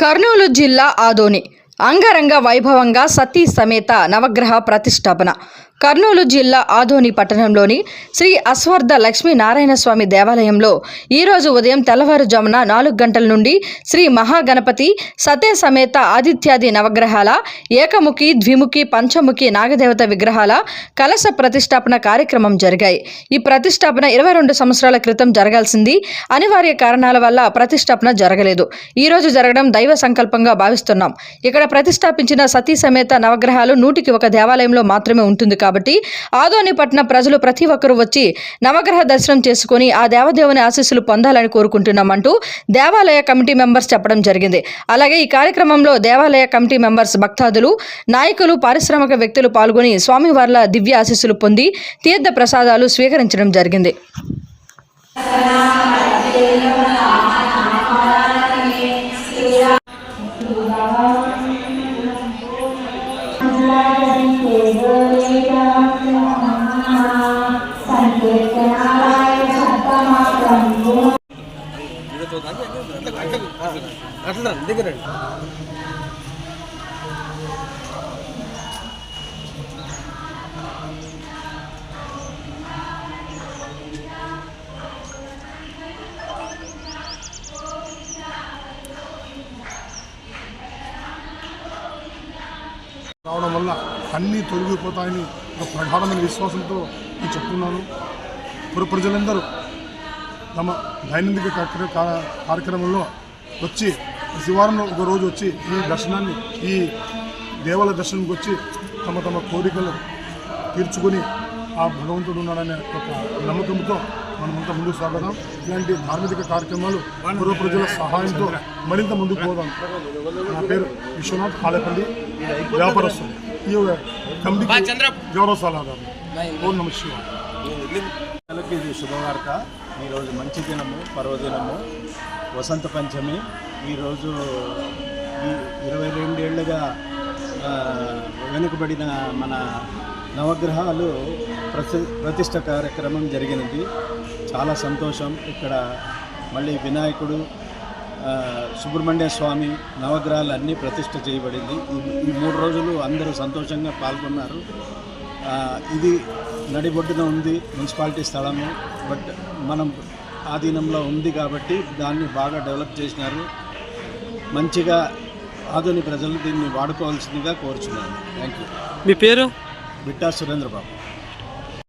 కర్నూలు జిల్లా ఆదోని. అంగరంగ వైభవంగా సతీ సమేత నవగ్రహ ప్రతిష్టాపన. కర్నూలు జిల్లా ఆదోని పట్టణంలోని శ్రీ అశ్వర్ధ లక్ష్మీనారాయణ స్వామి దేవాలయంలో ఈరోజు ఉదయం తెల్లవారుజామున నాలుగు గంటల నుండి శ్రీ మహాగణపతి సతే సమేత ఆదిత్యాది నవగ్రహాల ఏకముఖి ద్విముఖి పంచముఖి నాగదేవత విగ్రహాల కలశ ప్రతిష్టాపన కార్యక్రమం జరిగాయి. ఈ ప్రతిష్టాపన ఇరవై రెండు సంవత్సరాల క్రితం జరగాల్సింది. అనివార్య కారణాల వల్ల ప్రతిష్టాపన జరగలేదు. ఈరోజు జరగడం దైవ సంకల్పంగా భావిస్తున్నాం. ఇక్కడ ప్రతిష్టాపించిన సతీ సమేత నవగ్రహాలు నూటికి ఒక దేవాలయంలో మాత్రమే ఉంటుంది కాబట్టి ఆదోనిపట్న ప్రజలు ప్రతి ఒక్కరూ వచ్చి నవగ్రహ దర్శనం చేసుకుని ఆ దేవదేవుని ఆశీస్సులు పొందాలని కోరుకుంటున్నామంటూ దేవాలయ కమిటీ మెంబర్స్ చెప్పడం జరిగింది. అలాగే ఈ కార్యక్రమంలో దేవాలయ కమిటీ మెంబర్స్ భక్తాదులు నాయకులు పారిశ్రామిక వ్యక్తులు పాల్గొని స్వామివార్ల దివ్య ఆశీస్సులు పొంది తీర్థ ప్రసాదాలు స్వీకరించడం జరిగింది. అట్లా రావడం వల్ల అన్నీ తొలగిపోతాయని ఒక ప్రగాఢమైన విశ్వాసంతో చెప్తున్నాను. ప్రజలందరూ తమ దైనందిక కార్యక్రమంలో వచ్చి శివారంలో ఒక రోజు వచ్చి ఈ దర్శనాన్ని ఈ దేవాలయ దర్శనంకి వచ్చి తమ తమ కోరికలు తీర్చుకొని ఆ భగవంతుడు ఉన్నాడనే ఒక నమ్మకంతో మనమంతా ముందుకు సాగదాం. ఇలాంటి ధార్మిక కార్యక్రమాలు పూర్వ ప్రజల సహాయంతో మరింత ముందుకు పోదాం. నా పేరు విశ్వనాథ్ కాలేపల్లి వ్యాపారస్తులు. ఈ కమిటీకి గౌరవ సలహాదారు ఓం నమ ఇది శుభవార్త? ఈరోజు మంచి దినము పర్వదినము వసంత పంచమి. ఈరోజు ఈ ఇరవై రెండేళ్ళుగా వెనుకబడిన మన నవగ్రహాలు ప్రతి ప్రతిష్ట కార్యక్రమం జరిగినది. చాలా సంతోషం. ఇక్కడ మళ్ళీ వినాయకుడు సుబ్రహ్మణ్య స్వామి నవగ్రహాలు అన్నీ ప్రతిష్ట చేయబడింది. ఈ- మూడు రోజులు అందరూ సంతోషంగా పాల్గొన్నారు. ఇది నడిబొడ్డున ఉంది మున్సిపాలిటీ స్థలము బట్ మనం ఆధీనంలో ఉంది కాబట్టి దాన్ని బాగా డెవలప్ చేసినారు. మంచిగా ఆధునిక ప్రజలు దీన్ని వాడుకోవాల్సిందిగా కోరుచున్నాను. థ్యాంక్ యూ మీ పేరు? బిట్టా సురేంద్రబాబు.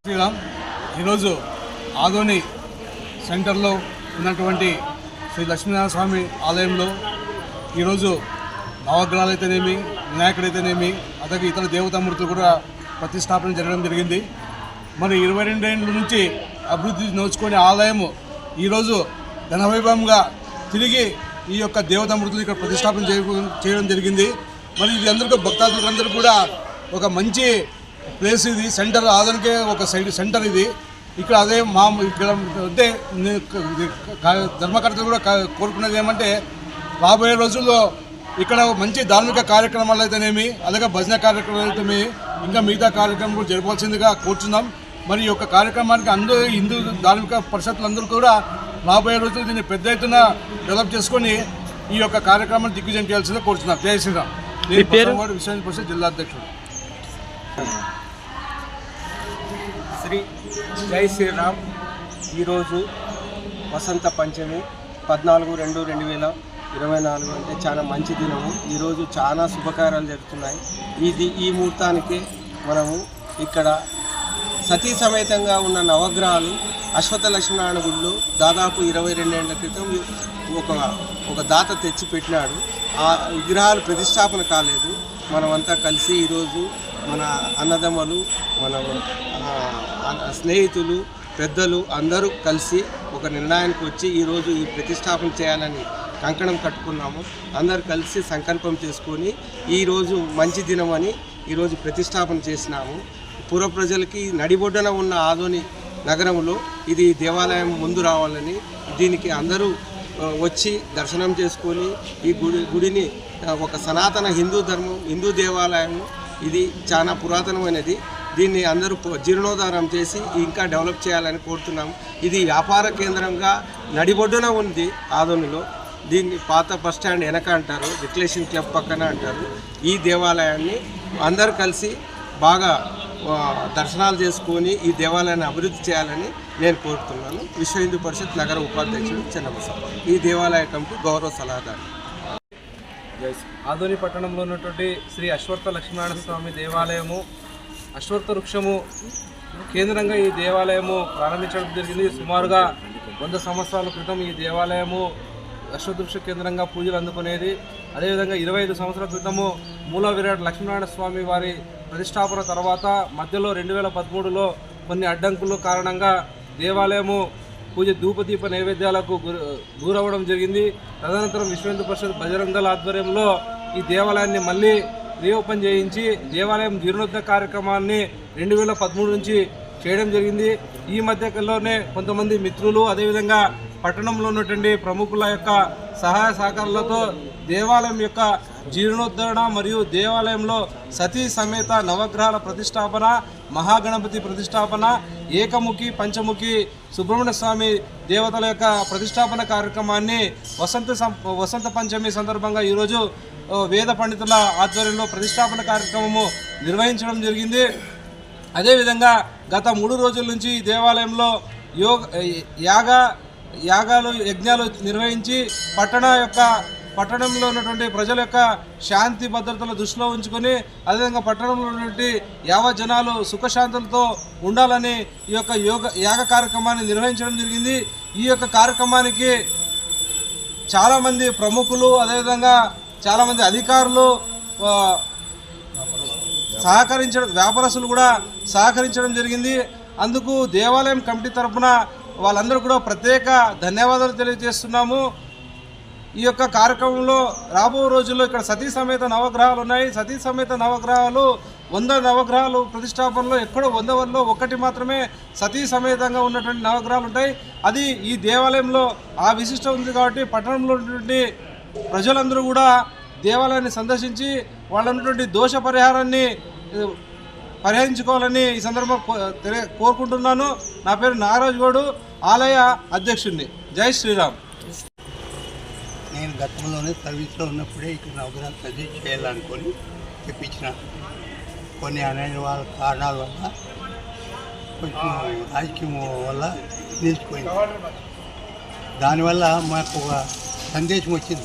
శ్రీరామ్ ఈరోజు ఆదోని సెంటర్లో ఉన్నటువంటి శ్రీ లక్ష్మీనారాయణ స్వామి ఆలయంలో ఈరోజు నవగ్రహాలు అయితేనేమి వినాయకుడు అయితేనేమి అలాగే ఇతర దేవతామూర్తులు కూడా ప్రతిష్టాపన జరగడం జరిగింది. మరి ఇరవై రెండేళ్ళ నుంచి అభివృద్ధి నోచుకునే ఆలయము ఈరోజు ధనవైభవంగా తిరిగి ఈ యొక్క దేవతామూర్తులు ఇక్కడ ప్రతిష్టాపన చేయ- చేయడం జరిగింది. మరి ఇది అందరికీ భక్తాదులందరూ కూడా ఒక మంచి ప్లేస్ ఇది. సెంటర్ ఆదరికే ఒక సైడ్ సెంటర్ ఇది. ఇక్కడ అదే మా ఇక్కడ అంటే ధర్మకర్తలు కూడా కోరుకున్నది కోరుకునేది ఏమంటే రాబోయే రోజుల్లో ఇక్కడ మంచి ధార్మిక కార్యక్రమాలు అయితేనేమి అలాగే భజన కార్యక్రమాలు అయితేనేమి ఇంకా మిగతా కార్యక్రమం కూడా జరపవలసిందిగా కోరుచున్నాం. మరి ఈ యొక్క కార్యక్రమానికి అందరూ హిందూ ధార్మిక పరిషత్తులు అందరూ కూడా రాబోయే రోజుల్లో దీన్ని పెద్ద ఎత్తున డెవలప్ చేసుకొని ఈ యొక్క కార్యక్రమాన్ని దిగ్విజయం చేయాల్సిందిగా కోరుచున్నాం. జై శ్రీరామ్. నేను పేరు? బసవగౌడ విశ్వ పరిషత్ జిల్లా అధ్యక్షుడు. శ్రీ జై శ్రీరామ్. ఈరోజు వసంత పంచమి పద్నాలుగు రెండు రెండు వేల ఇరవై నాలుగు అంటే చాలా మంచి దినము. ఈరోజు చాలా శుభకార్యాలు జరుగుతున్నాయి. ఇది ఈ ముహూర్తానికి మనము ఇక్కడ సతీ సమేతంగా ఉన్న నవగ్రహాలు అశ్వత లక్ష్మీనారాయణ గుడిలో దాదాపు ఇరవై రెండేళ్ళ క్రితం ఒక ఒక దాత తెచ్చి పెట్టినాడు ఆ విగ్రహాలు ప్రతిష్టాపన కాలేదు. మనమంతా కలిసి ఈరోజు మన అన్నదమ్మలు మన స్నేహితులు పెద్దలు అందరూ కలిసి ఒక నిర్ణయానికి వచ్చి ఈరోజు ఈ ప్రతిష్టాపన చేయాలని కంకణం కట్టుకున్నాము. అందరు కలిసి సంకల్పం చేసుకొని ఈరోజు మంచి దినం అని ఈరోజు ప్రతిష్టాపన చేసినాము. పూర్వ ప్రజలకి నడిబొడ్డన ఉన్న ఆదోని నగరంలో ఇది దేవాలయం ముందు రావాలని దీనికి అందరూ వచ్చి దర్శనం చేసుకొని ఈ గుడి గుడిని ఒక సనాతన హిందూ ధర్మం హిందూ దేవాలయం ఇది చాలా పురాతనమైనది. దీన్ని అందరూ జీర్ణోద్ధారం చేసి ఇంకా డెవలప్ చేయాలని కోరుతున్నాం ఇది వ్యాపార కేంద్రంగా నడిబొడ్డున ఉంది ఆదోనిలో. దీన్ని పాత బస్ స్టాండ్ వెనక అంటారు రిక్లేషన్ క్లబ్ పక్కన అంటారు. ఈ దేవాలయాన్ని అందరు కలిసి బాగా దర్శనాలు చేసుకొని ఈ దేవాలయాన్ని అభివృద్ధి చేయాలని నేను కోరుతున్నాను. విశ్వ హిందూ పరిషత్ నగర ఉపాధ్యక్షుడు చెన్నబసప్ప. ఈ దేవాలయ కమిటీ గౌరవ సలహాదారు. ఆదోని పట్టణంలో ఉన్నటువంటి శ్రీ అశ్వత్థ లక్ష్మీనారాయణ స్వామి దేవాలయము అశ్వత్థ వృక్షము కేంద్రంగా ఈ దేవాలయము ప్రారంభించడం జరిగింది. సుమారుగా వంద సంవత్సరాల క్రితం ఈ దేవాలయము అశ్వదృక్ష కేంద్రంగా పూజలు అందుకునేది. అదేవిధంగా ఇరవై ఐదు సంవత్సరాల క్రితము మూల విరాట్ లక్ష్మీనారాయణ స్వామి వారి ప్రతిష్టాపన తర్వాత మధ్యలో రెండు వేల పదమూడులో కొన్ని అడ్డంకులు కారణంగా దేవాలయము పూజ ధూపదీప నైవేద్యాలకు గురి గురవ్వడం జరిగింది. తదనంతరం విశ్వేంద్ర పరిషత్ బజరంగల ఆధ్వర్యంలో ఈ దేవాలయాన్ని మళ్ళీ రీఓపెన్ చేయించి దేవాలయం జీర్ణోద్ధ కార్యక్రమాన్ని రెండు వేల పదమూడు నుంచి చేయడం జరిగింది. ఈ మధ్యలోనే కొంతమంది మిత్రులు అదేవిధంగా పట్టణంలో ఉన్నటువంటి ప్రముఖుల యొక్క సహాయ సహకారాలతో దేవాలయం యొక్క జీర్ణోద్ధరణ మరియు దేవాలయంలో సతీ సమేత నవగ్రహాల ప్రతిష్టాపన మహాగణపతి ప్రతిష్టాపన ఏకముఖి పంచముఖి సుబ్రహ్మణ్య స్వామి దేవతల యొక్క ప్రతిష్టాపన కార్యక్రమాన్ని వసంత సం- వసంత పంచమి సందర్భంగా ఈరోజు వేద పండితుల ఆధ్వర్యంలో ప్రతిష్టాపన కార్యక్రమము నిర్వహించడం జరిగింది. అదేవిధంగా గత మూడు రోజుల నుంచి దేవాలయంలో యోగ యాగ యాగాలు యజ్ఞాలు నిర్వహించి పట్టణ యొక్క పట్టణంలో ఉన్నటువంటి ప్రజల యొక్క శాంతి భద్రతల దృష్టిలో ఉంచుకొని అదేవిధంగా పట్టణంలో ఉన్నటువంటి యావ జనాలు సుఖశాంతులతో ఉండాలని ఈ యొక్క యోగ యాగ కార్యక్రమాన్ని నిర్వహించడం జరిగింది. ఈ యొక్క కార్యక్రమానికి చాలామంది ప్రముఖులు అదేవిధంగా చాలామంది అధికారులు సహకరించడం వ్యాపారస్తులు కూడా సహకరించడం జరిగింది. అందుకు దేవాలయం కమిటీ తరపున వాళ్ళందరూ కూడా ప్రత్యేక ధన్యవాదాలు తెలియజేస్తున్నాము. ఈ యొక్క కార్యక్రమంలో రాబో రోజుల్లో ఇక్కడ సతీ సమేత నవగ్రహాలు ఉన్నాయి. సతీ సమేత నవగ్రహాలు వంద నవగ్రహాలు ప్రతిష్టాపనలో ఎక్కడో వంద వల్ల ఒకటి మాత్రమే సతీ సమేతంగా ఉన్నటువంటి నవగ్రహాలు ఉంటాయి. అది ఈ దేవాలయంలో ఆ విశిష్టం ఉంది కాబట్టి పట్టణంలో ఉన్నటువంటి ప్రజలందరూ కూడా దేవాలయాన్ని సందర్శించి వాళ్ళ ఉన్నటువంటి దోష పరిహారాన్ని పరిహరించుకోవాలని ఈ సందర్భంగా కో- కోరుకుంటున్నాను. నా పేరు నాగరాజు గౌడు ఆలయ అధ్యక్షుడిని. జై శ్రీరామ్. నేను గతంలోనే సర్వీస్లో ఉన్నప్పుడే ఇక్కడ నవగ్రహాలు సజెస్ట్ చేయాలనుకొని తెప్పించిన కొన్ని అనేక కారణాల వల్ల కొంచెం రాజకీయం వల్ల నిలిచిపోయింది. దానివల్ల మాకు ఒక సందేశం వచ్చింది.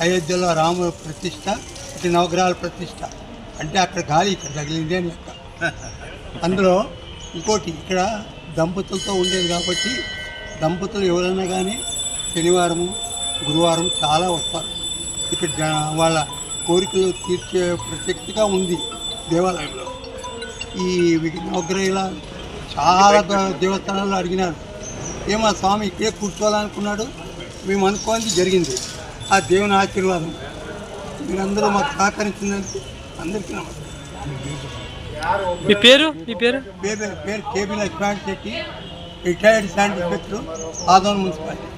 అయోధ్యలో రాముల ప్రతిష్ట ఇక్కడ నవగ్రహాల ప్రతిష్ట. అంటే అక్కడ గాలి ఇక్కడ తగిలింది అని లెక్క. అందులో ఇంకోటి ఇక్కడ దంపతులతో ఉండేది కాబట్టి దంపతులు ఎవరైనా కానీ శనివారము గురువారం చాలా వస్తారు. ఇక్కడ వాళ్ళ కోరికలు తీర్చే ప్రసక్తిగా ఉంది దేవాలయంలో. ఈ నవగ్రహుల చాలా దేవస్థానాల్లో అడిగినారు. ఏమా స్వామి ఇక్కడే కూర్చోవాలనుకున్నాడు? మేము అనుకోవాలి జరిగింది. ఆ దేవుని ఆశీర్వాదం. మీరందరూ మాకు సహకరించిందంటే అందరికీ నమస్కారం. మీ పేరు? మీ పేరు? పేరు పేరు KB Lakshman Shetty retired sand inspector Adoni municipality.